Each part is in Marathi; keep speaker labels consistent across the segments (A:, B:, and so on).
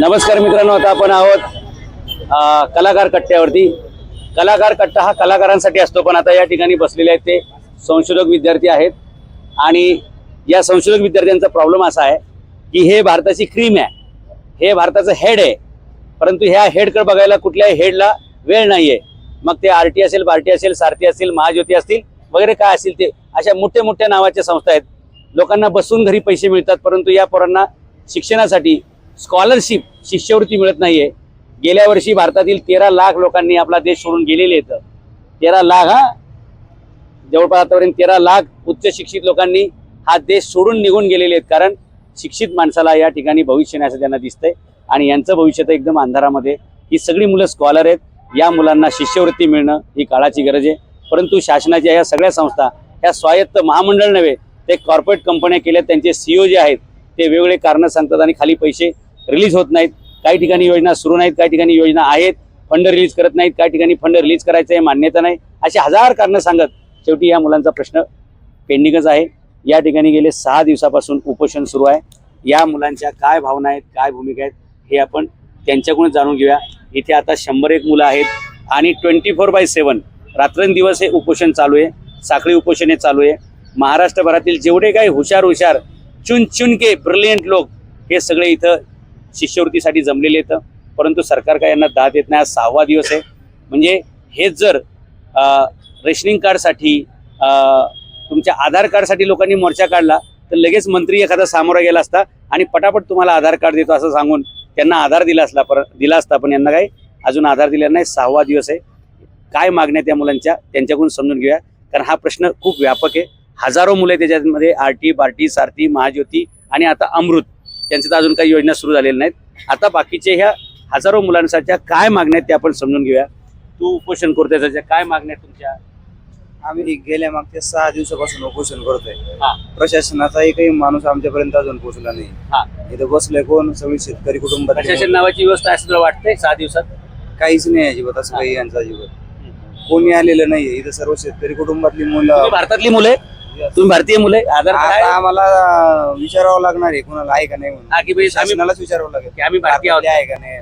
A: नमस्कार मित्रांनो आता आपण आहोत कलाकार कट्ट्यावरती. कलाकार कट्टा हा कलाकारांसाठी असतो पण आता या ठिकाणी बसलेले आहेत ते संशोधक विद्यार्थी आहेत. आणि या संशोधक विद्यार्थ्यांचा प्रॉब्लेम असा आहे की हे भारताची क्रीम आहे. हे भारताचं हेड आहे. परंतु ह्या हेडकडे बघायला कुठल्याही हेडला वेळ नाही आहे मग ते आर टी असेल बार्टी असेल सारथी असेल महाज्योती असतील वगैरे काय असतील ते अशा मोठ्या मोठ्या नावाच्या संस्था आहेत. लोकांना बसून घरी पैसे मिळतात परंतु या पोरांना शिक्षणासाठी स्कॉलरशिप शिष्यवृत्ती मिळत नाहीये. गेल्या वर्षी भारतातील तेरा लाख लोकांनी आपला देश सोडून गेलेले आहेत. तेरा लाख हा? जवळपास आतापर्यंत तेरा लाख उच्च शिक्षित लोकांनी हा देश सोडून निघून गेलेले आहेत. कारण शिक्षित माणसाला या ठिकाणी भविष्य नाही असं त्यांना दिसतंय. आणि यांचं भविष्य तर एकदम अंधारामध्ये. ही सगळी मुलं स्कॉलर आहेत. या मुलांना शिष्यवृत्ती मिळणं ही काळाची गरज आहे. परंतु शासनाच्या या सगळ्या संस्था ह्या स्वायत्त महामंडळ नव्हे ते कॉर्पोरेट कंपन्या केल्या त्यांचे सीओ जे आहेत ते वेगवेगळे कारणं सांगतात आणि खाली पैसे रिलीज होत नाहीत. काही ठिकाणी योजना सुरू नाहीत काही ठिकाणी योजना आहेत फंड रिलीज करत नाहीत काही ठिकाणी फंड रिलीज करायचं आहे मान्यता नाही. अशी हजार कारणं सांगत शेवटी या मुलांचा प्रश्न पेंडिंगच आहे. या ठिकाणी गेले सहा दिवसापासून उपोषण सुरू आहे. या मुलांच्या काय भावना आहेत काय भूमिका आहेत हे आपण त्यांच्याकडून जाणून घेऊया. इथे आता शंभर एक मुलं आहेत आणि ट्वेंटी फोर बाय सेवन रात्रंदिवस हे उपोषण चालू आहे. साखळी उपोषण हे चालू आहे. महाराष्ट्रभरातील जेवढे काही हुशार हुशार चुन चुन के ब्रिलियंट लोक हे सगळे इथं शिष्यवृत्तीसाठी जमलेले आहेत. परंतु सरकार काय यांना दाद देत नाही. आज सहावा दिवस आहे. म्हणजे हेच जर रेशनिंग कार्डसाठी तुमच्या आधार कार्डसाठी लोकांनी मोर्चा काढला तर लगेच मंत्री एखादा सामोरा गेला असता आणि पटापट तुम्हाला आधार कार्ड देतो असं सांगून त्यांना आधार दिला असला पर दिला असता. पण यांना काही अजून आधार दिलेला नाही. सहावा दिवस आहे. काय मागण्या त्या मुलांच्या त्यांच्याकडून समजून घेऊया. कारण हा प्रश्न खूप व्यापक आहे. हजारो मुले त्याच्यामध्ये. आर टी बार्टी सारथी महाज्योती आणि आता अमृत. त्यांच्या तर अजून काही योजना सुरू झालेल्या नाहीत. आता बाकीचे ह्या हजारो मुलांसाठीच्या काय मागण्या आहेत त्या आपण समजून घेऊया. तू उपोषण करतोय त्याच्या काय मागण्या आहेत तुमच्या?
B: आम्ही गेल्या मागच्या सहा दिवसापासून उपोषण करतोय.
A: हा.
B: प्रशासनाचा एकही माणूस आमच्यापर्यंत अजून पोहोचला
A: हा.
B: नाही इथं बसले कोण? सगळी शेतकरी कुटुंबात
A: प्रशासन नावाची व्यवस्था असं तुला वाटतंय सहा दिवसात?
B: काहीच नाही अजिबात असं काही यांचं अजिबात. कोणी आलेलं नाहीये. इथं सर्व शेतकरी कुटुंबातली मुलं
A: तुम्ही भारतातली मुले तुम्ही भारतीय मुले? आधार कार्ड?
B: आता
A: आहे?
B: आम्हाला विचारावं लागणार आहे कोणाला आहे का नाही म्हणून.
A: हा, की आम्ही
B: शासनालाच विचारावं लागेल.
A: की आम्ही भारतीय आहोत.
B: आहे का नाही.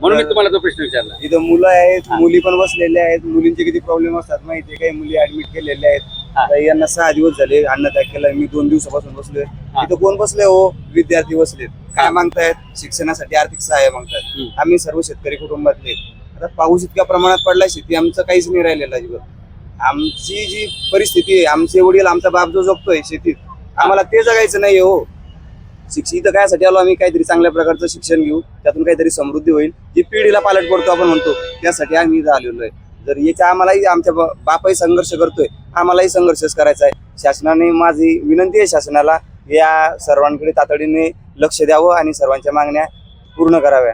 A: म्हणून मी तुम्हाला तो प्रश्न विचारला.
B: इथं मुलं आहेत. मुली पण बसलेल्या आहेत मुलींचे किती प्रॉब्लेम असतात माहितीये काही मुली ऍडमिट केलेल्या आहेत.
A: हा.
B: आता यांना सहा दिवस झाले अन्नत्याग केलाय मी दोन दिवसापासून बसलोय.
A: हा.
B: इथं कोण बसले हो? विद्यार्थी बसलेत. काय मागतायत शिक्षणासाठी आर्थिक सहाय्य मागतायत
A: हम्म.
B: आम्ही सर्व शेतकरी कुटुंबातले आता पाऊस इतक्या प्रमाणात पडलाय शेती आमचं काहीच नाही राहिलेलं अजिबात. आमची जी परिस्थिती आहे आमचे वडील आमचा बाप जो जगतोय शेतीत आम्हाला ते जगायचं नाही हो. शिक्षित इथं कायसाठी आलो आम्ही काहीतरी चांगल्या प्रकारचं शिक्षण घेऊ त्यातून काहीतरी समृद्धी होईल. जी पिढीला पालट पडतो आपण म्हणतो त्यासाठी आम्ही इथं आलेलो आहे. जर याच्या आम्हालाही आमच्या बापाही संघर्ष करतोय आम्हालाही संघर्षच करायचा आहे. शासनाने माझी विनंती आहे शासनाला या सर्वांकडे तातडीने लक्ष द्यावं आणि सर्वांच्या मागण्या पूर्ण कराव्या.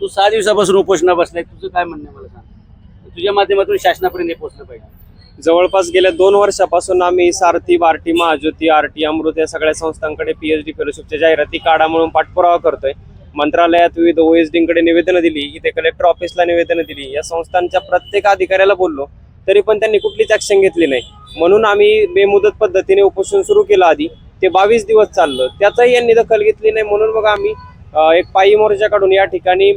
A: तू सहा दिवसापासून उपोषणा बसलाय तुझं काय म्हणणं मला तुझ्या माध्यमातून शासनापर्यंत हे पोहोचलं पाहिजे.
C: जवळपास गेल्या दोन वर्षापासून आम्ही सारथी बार्टी महाज्योती आरटी अमृत या सगळ्या संस्थांकडे पीएचडी फेलोशिपच्या जाहिराती काढा म्हणून पाठपुरावा करतोय. मंत्रालयात विविध ओएसडींकडे कडे निवेदनं दिली इथे कलेक्टर ऑफिसला निवेदनं दिली. या संस्थांच्या प्रत्येक अधिकाऱ्याला बोललो तरी पण त्यांनी कुठलीच ऍक्शन घेतली नाही. म्हणून आम्ही बेमुदत पद्धतीने उपोषण सुरू केलं आधी. ते बावीस दिवस चाललं. त्याचाही यांनी दखल घेतली नाही. म्हणून मग आम्ही एक पायी मोर्चा काढून या ठिकाणी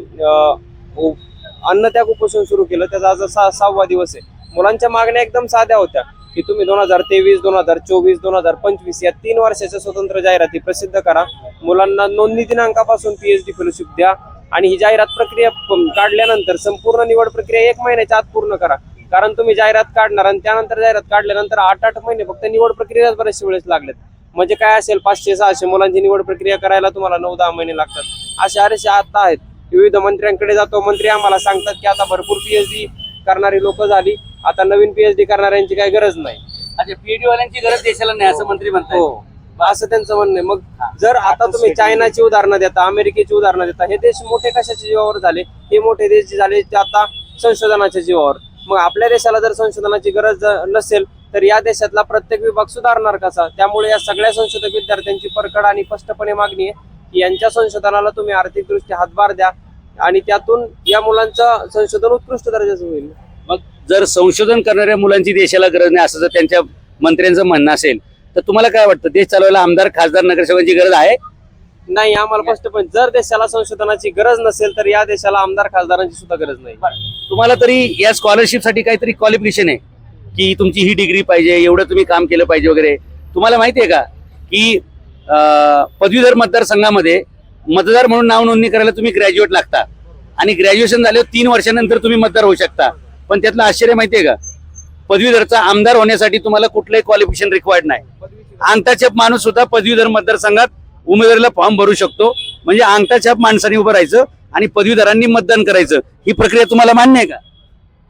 C: अन्नत्याग उपोषण सुरू केलं. त्याचा आज सहा सहावा दिवस आहे. मुलांच्या मागण्या एकदम साध्या होत्या की तुम्ही दोन हजार तेवीस दोन हजार चोवीस दोन हजार पंचवीस या तीन वर्षाच्या स्वतंत्र जाहिराती प्रसिद्ध करा. मुलांना नोंदणी दिनांकापासून पीएचडी फेलोशिप द्या आणि ही जाहिरात प्रक्रिया काढल्यानंतर संपूर्ण निवड प्रक्रिया एक महिन्याच्या आत पूर्ण करा. कारण तुम्ही जाहिरात काढणार आणि त्यानंतर जाहिरात काढल्यानंतर आठ आठ महिने फक्त निवड प्रक्रियाच बरेचसे वेळेस लागलेत. म्हणजे काय असेल पाचशे सहाशे मुलांची निवड प्रक्रिया करायला तुम्हाला नऊ दहा महिने लागतात. असे अरेसे आता आहेत. विविध मंत्र्यांकडे जातो. मंत्री आम्हाला सांगतात की आता भरपूर पीएचडी करणारी लोक झाली. आता नवीन पीएचडी करणाऱ्यांची काही गरज नाही.
A: अच्छा पीएचडी वाल्यांची गरज देशाला नाही असं मंत्री म्हणतात
C: हो. असं त्यांचं म्हणणं आहे. मग जर आता तुम्ही चायनाची उदाहरणं देता अमेरिकेची उदाहरणं देता हे देश मोठे कशाच्या जीवावर झाले? हे मोठे देश जे झाले ते आता संशोधनाच्या जीवावर. मग आपल्या देशाला जर संशोधनाची गरज नसेल तर या देशातला प्रत्येक विभाग सुधारणार कसा? त्यामुळे या सगळ्या संशोधक विद्यार्थ्यांची परकड आणि स्पष्टपणे मागणी आहे. की यांच्या संशोधनाला तुम्ही आर्थिकदृष्ट्या हातभार द्या आणि त्यातून या मुलांचं संशोधन उत्कृष्ट दर्जाचं होईल.
A: मग जर संशोधन करणाऱ्या मुलांची देशाला गरज नाही असं जर त्यांच्या मंत्र्यांचं म्हणणं असेल तर तुम्हाला काय वाटतं? देश चालवायला आमदार खासदार नगरसेवकांची गरज आहे?
C: नाही आम्हाला फर्स्ट पण जर देशाला संशोधनाची गरज नसेल तर या देशाला आमदार खासदारांची सुद्धा गरज नाही.
A: तुम्हाला तरी या स्कॉलरशिपसाठी काहीतरी क्वालिफिकेशन आहे की तुमची ही डिग्री पाहिजे एवढं तुम्ही काम केलं पाहिजे वगैरे. तुम्हाला माहिती आहे का की पदवीधर मतदारसंघामध्ये मतदार म्हणून नाव नोंदणी करायला तुम्ही ग्रॅज्युएट लागता. आणि ग्रॅज्युएशन झाल्यावर तीन वर्षानंतर तुम्ही मतदार होऊ शकता. पण त्यातलं आश्चर्य माहिती आहे का? पदवीधरचा आमदार होण्यासाठी तुम्हाला कुठलंही क्वालिफिकेशन रिक्वायर्ड नाही. अंगठाछाप माणूस सुद्धा पदवीधर मतदारसंघात उमेदवारीला फॉर्म भरू शकतो. म्हणजे अंगठाछाप माणसाने उभं राहायचं आणि पदवीधरांनी मतदान करायचं. ही प्रक्रिया तुम्हाला मान्य आहे का?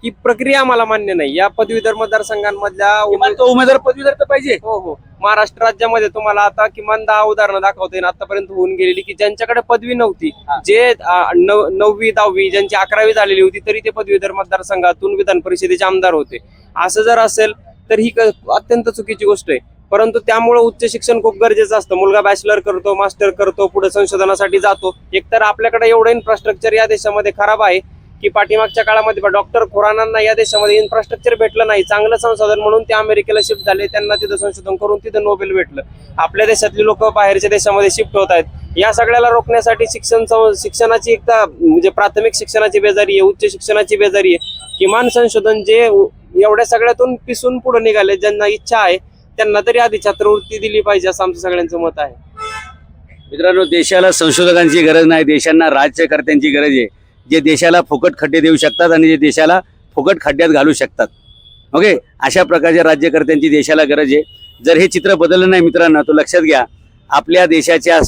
C: ही प्रक्रिया आम्हाला मान्य नाही. या पदवीधर मतदारसंघांमधल्या
A: उमेदवार पदवीधर तर पाहिजे.
C: हो हो. महाराष्ट्र राज्यामध्ये तुम्हाला आता किमान दहा उदाहरणं दाखवता येईल. आतापर्यंत होऊन गेलेली की ज्यांच्याकडे पदवी नव्हती. जे नववी दहावी ज्यांची अकरावी झालेली होती तरी ते पदवीधर मतदारसंघातून विधान परिषदेचे आमदार होते. असं जर असेल तर ही अत्यंत चुकीची गोष्ट आहे. परंतु त्यामुळे उच्च शिक्षण खूप गरजेचं असतं. मुलगा बॅचलर करतो मास्टर करतो पुढे संशोधनासाठी जातो. एकतर आपल्याकडे एवढं इन्फ्रास्ट्रक्चर या देशामध्ये खराब आहे की पाठीमागच्या काळामध्ये डॉक्टर खुरानांना या देशामध्ये इन्फ्रास्ट्रक्चर भेटलं नाही चांगलं संशोधन म्हणून ते अमेरिकेला शिफ्ट झाले त्यांना तिथं संशोधन करून तिथं नोबेल भेटलं. आपल्या देशातली लोक बाहेरच्या देशामध्ये शिफ्ट होत आहेत. या सगळ्याला रोखण्यासाठी शिक्षण सं- शिक्षणाची एकदा म्हणजे प्राथमिक शिक्षणाची बेजारी आहे उच्च शिक्षणाची बेजारी आहे. किमान संशोधन जे एवढ्या सगळ्यातून पिसून पुढे निघाले ज्यांना इच्छा आहे त्यांना तरी आधी छात्रवृत्ती दिली पाहिजे असं आमचं सगळ्यांचं मत आहे.
A: मित्रांनो देशाला संशोधकांची गरज नाही देशांना राज्यकर्त्यांची गरज आहे. जे देशाला फुकट खड्डे देऊ शकतात आणि जे देशाला फुकट खड्ड्यात घालू शकतात. ओके अशा प्रकारच्या राज्यकर्त्यांची देशाला गरज आहे. जर हे चित्र बदललं नाही मित्रांनो तो लक्षात घ्या आपल्या देशाच्या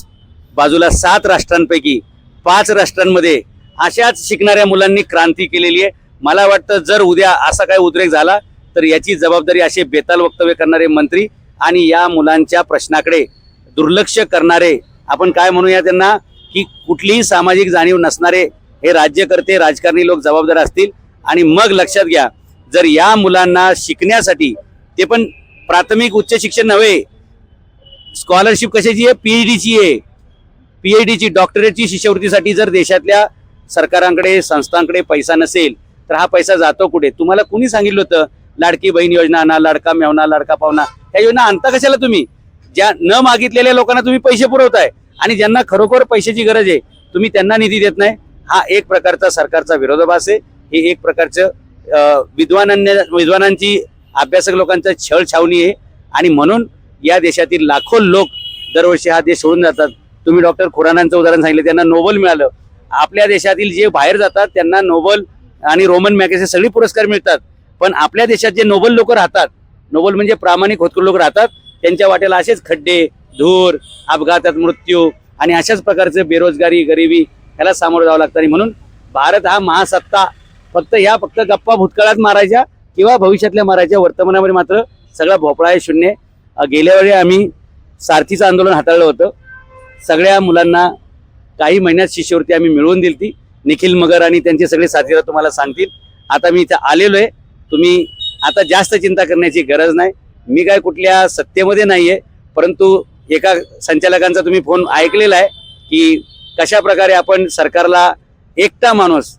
A: बाजूला सात राष्ट्रांपैकी पाच राष्ट्रांमध्ये अशाच शिकणाऱ्या मुलांनी क्रांती केलेली आहे. मला वाटतं जर उद्या असा काय उद्रेक झाला तर याची जबाबदारी असे बेताल वक्तव्य करणारे मंत्री आणि या मुलांच्या प्रश्नाकडे दुर्लक्ष करणारे आपण काय म्हणूया त्यांना की कुठलीही सामाजिक जाणीव नसणारे हे राज्यकर्ते राजकारणी लोक जबाबदार असतील. आणि मग लक्षात घ्या जर या मुलांना शिकण्यासाठी ते पण प्राथमिक उच्च शिक्षण नव्हे स्कॉलरशिप कशाची आहे? पीएचडीची आहे. पीएचडीची डॉक्टरेटची शिष्यवृत्तीसाठी जर देशातल्या सरकारांकडे संस्थांकडे पैसा नसेल तर हा पैसा जातो कुठे? तुम्हाला कुणी सांगितलं होतं लाडकी बहीण योजना आणा लाडका मेवना लाडका पावना ह्या योजना आणता कशाला तुम्ही? ज्या न मागितलेल्या लोकांना तुम्ही पैसे पुरवताय. आणि ज्यांना खरोखर पैशाची गरज आहे तुम्ही त्यांना निधी देत नाही? हा एक प्रकारचा सरकारचा विरोधाभास आहे. हे एक प्रकारचं विद्वानांना विद्वानांची अभ्यासक लोकांचा छळ छावणी आहे. आणि म्हणून या देशातील लाखो लोक दरवर्षी हा देश सोडून जातात. तुम्ही डॉक्टर खुरानांचं उदाहरण सांगितलं त्यांना नोबल मिळालं. आपल्या देशातील जे बाहेर जातात त्यांना नोबल आणि रोमन मॅगेसे सगळे पुरस्कार मिळतात. पण आपल्या देशात जे नोबल लोक राहतात नोबल म्हणजे प्रामाणिक होतकर लोक राहतात त्यांच्या वाट्याला असेच खड्डे धूर अपघातात मृत्यू आणि अशाच प्रकारचे बेरोजगारी गरिबी ह्याला सामोरं जावं लागतं. आणि म्हणून भारत हा महासत्ता फक्त ह्या फक्त गप्पा भूतकाळात मारायच्या किंवा भविष्यातल्या मारायच्या वर्तमानामध्ये मात्र सगळा भोपळा आहे शून्य. गेल्या वेळी आम्ही सारथीचं आंदोलन हाताळलं होतं. सगळ्या मुलांना काही महिन्यात शिष्यवृत्ती आम्ही मिळवून दिली ती निखिल मगर आणि त्यांचे सगळे साथीदार तुम्हाला सांगतील. आता मी इथं आलेलो आहे तुम्ही आता जास्त चिंता करण्याची गरज नाही. मी काय कुठल्या सत्तेमध्ये आहे परंतु एका संचालकांचा तुम्ही फोन ऐकलेला आहे की कशा प्रकारे आपण सरकारला एकटा माणूस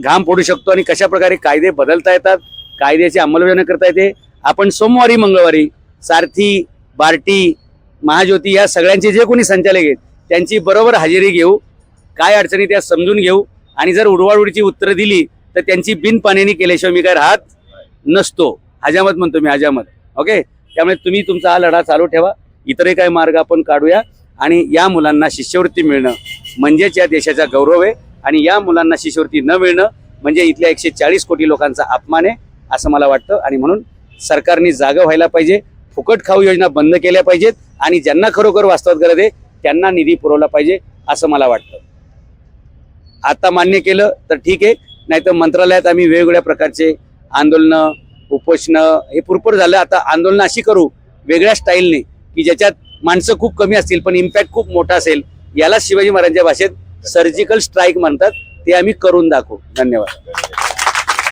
A: घाम फोडू शकतो आणि कशा प्रकारे कायदे बदलता येतात कायद्याची अंमलबजावणी करता येते आपण सोमवारी मंगळवारी सारथी बार्टी महाज्योती या सगळ्यांचे जे कोणी संचालक आहेत त्यांची बरोबर हजेरी घेऊ काय अडचणी त्या समजून घेऊ आणि जर उडवाउडीची उत्तरं दिली तर त्यांची बिनपाण्याने केल्याशिवाय मी काय राहत नसतो. हजामत म्हणतो मी हजामत. ओके? त्यामुळे तुम्ही तुमचा हा लढा चालू ठेवा. इतरही काही मार्ग आपण काढूया. आणि या मुलांना शिष्यवृत्ती मिळणं म्हणजेच या देशाचा गौरव आहे. आणि या मुलांना शिष्यवृत्ती न मिळणं म्हणजे इथल्या एकशे चाळीस कोटी लोकांचा अपमान आहे असं मला वाटतं. आणि म्हणून सरकारने जागं व्हायला पाहिजे फुकट खाऊ योजना बंद केल्या पाहिजेत आणि ज्यांना खरोखर वास्तवात गरज आहे त्यांना निधी पुरवला पाहिजे असं मला वाटतं. आता मान्य केलं तर ठीक आहे नाहीतर मंत्रालयात आम्ही वेगवेगळ्या प्रकारचे आंदोलनं उपोषणं हे पुरपूर झालं. आता आंदोलनं अशी करू वेगळ्या स्टाईलने की ज्याच्यात माणसं खूप कमी असतील पण इम्पॅक्ट खूप मोठा असेल. याला शिवाजी महाराजांच्या भाषेत सर्जिकल स्ट्राईक म्हणतात. ते आम्ही करून दाखवू. धन्यवाद.